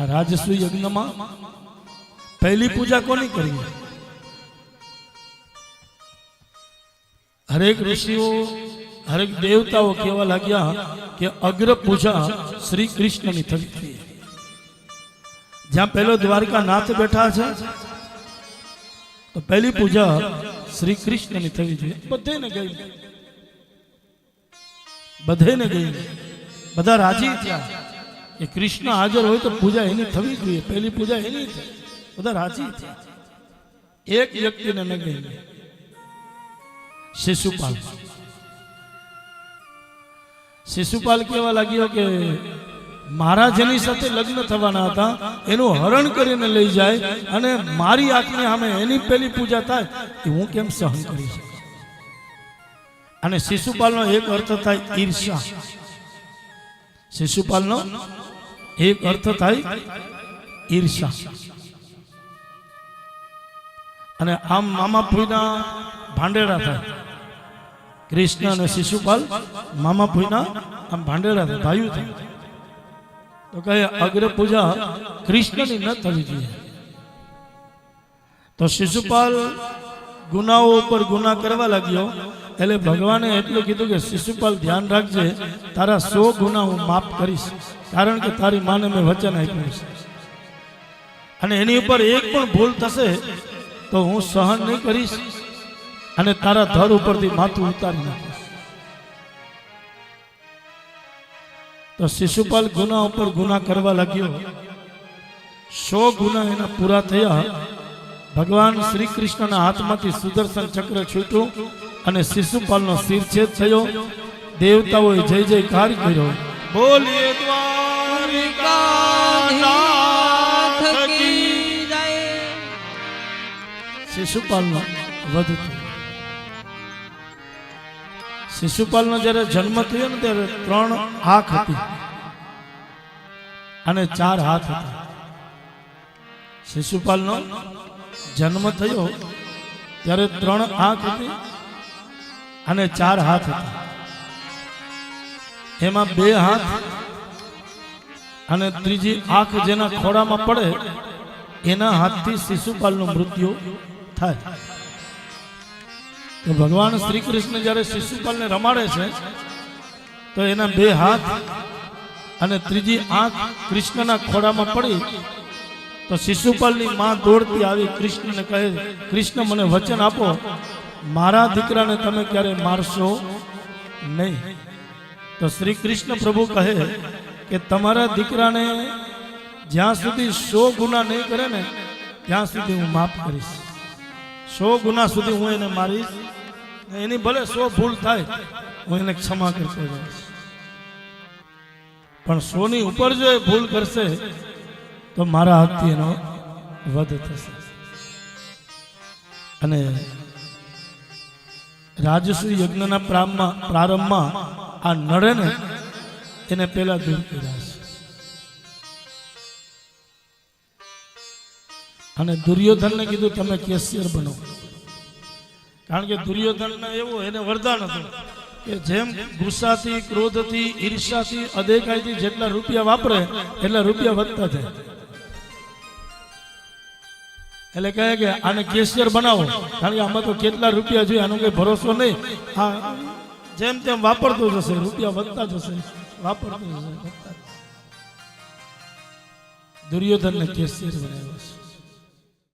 આ રાજસુ યજ્ઞમાં પહેલી પૂજા કોની કરી? હરેક ઋષિઓ, હરેક દેવતાઓ કહેવા લાગ્યા કે અગ્ર પૂજા શ્રી કૃષ્ણની જોઈએ. જ્યાં પહેલો દ્વારકા નાથ બેઠા છે, તો પહેલી પૂજા શ્રી કૃષ્ણની થવી જોઈએ. બધેને ગઈ. બધેને ગઈ. બધા રાજી થયા. કે કૃષ્ણ હાજર હોય તો પૂજા એની થવી જોઈએ. પહેલી પૂજા એની બધા રાજી એક વ્યક્તિને ન શિશુપાલ. શિશુપાલ કેવા લાગ્યો કે મારા જેની સાથે લગ્ન થવાના હતા. એનું હરણ કરીને લઈ જાય અને મારી આંખની સામે એની પેલી પૂજા થાય કે હું કેમ સહન કરી શકું? અને શિશુપાલનો એક અર્થ થાય ઈર્ષા શિશુપાલનો એક અર્થ થાય ઈર્ષા. અને આમ મામા ભૂઈના ભાંડેડા થાય. કૃષ્ણ અને શિશુપાલ મામા ભૂના આમ ભાંડેડા થાય, ભાઈઓ થાય. તો કહે, અગ્ર પૂજા કૃષ્ણની ન થવી જોઈએ. તો શિશુપાલ ગુનાઓ ઉપર ગુના કરવા લાગ્યો. એટલે ભગવાને એટલું કીધું કે, શિશુપાલ, ધ્યાન રાખજે, તારા સો ગુના હું માફ કરીશ. કારણ કે તારી માને મેં વચન આપ્યું છે. અને એની ઉપર એક પણ ભૂલ થશે તો હું સહન નહીં કરીશ અને તારા ધર ઉપરથી માથું ઉતારી નાખીશ. તો શિશુપાલ ગુના ઉપર ગુના કરવા લાગ્યો. સો ગુના એના પૂરા થયા. ભગવાન શ્રી કૃષ્ણના હાથમાંથી સુદર્શન ચક્ર છૂટ્યું અને શિશુપાલનો શિરછેદ થયો. દેવતાઓએ જય જયકાર કર્યો. બોલીએ શિશુપાલનો વધ શિશુપાલનો જ્યારે જન્મ થયો ને ત્યારે ત્રણ આંખ હતી. અને ચાર હાથ હતા. શિશુપાલનો જન્મ થયો ત્યારે ત્રણ આંખ હતી અને ચાર હાથ હતા. એમાં બે હાથ અને ત્રીજી આંખ જેના ખોડામાં પડે, એના હાથથી શિશુપાલનું મૃત્યુ થાય. તો ભગવાન શ્રી કૃષ્ણ જ્યારે શિશુપાલને રમાડે છે, તો એના બે હાથ અને ત્રીજી આંખ કૃષ્ણના ખોડામાં પડી, તો શિશુપાલની માં દોડતી આવી કૃષ્ણને કહે, કૃષ્ણ, મને વચન આપો. મારા દીકરાને તમે ક્યારે મારશો નહીં? તો શ્રી કૃષ્ણ પ્રભુ કહે કે, તમારા દીકરાને જ્યાં સુધી સો ગુના નહીં કરે ને, ત્યાં સુધી હું માફ કરીશ. સો ગુના સુધી હું એને મારીશ, એની ભલે સો ભૂલ થાય, હું એને ક્ષમા કરતો જઈશ. પણ સોની ઉપર જો એ ભૂલ કરશે, તો મારા હાથથી એનો વધ થશે. અને રાજશ્રી યજ્ઞના પ્રારંભમાં પ્રારંભમાં આ નળેને એને પેલા દૂર કર્યા છે. અને દુર્યોધનને કીધું તમે કેશિયર બનો. કારણ કે દુર્યોધન એવું એને વરદાન હતું કે જેમ ગુસ્સાથી, ક્રોધથી ઈર્ષાથી અદેખાઈથી જેટલા રૂપિયા વાપરે, એટલા રૂપિયા વધતા જાય. એટલે કહે કે આને કેશિયર બનાવો. કારણ કે આમાં તો કેટલા રૂપિયા જોઈએ, આનો કોઈ ભરોસો નહીં. આ જેમ તેમ વાપરતો જશે, રૂપિયા વધતા જશે, વાપરતો જશે, વધતા દુર્યોધનને કેશિયર બનાવ્યો છે.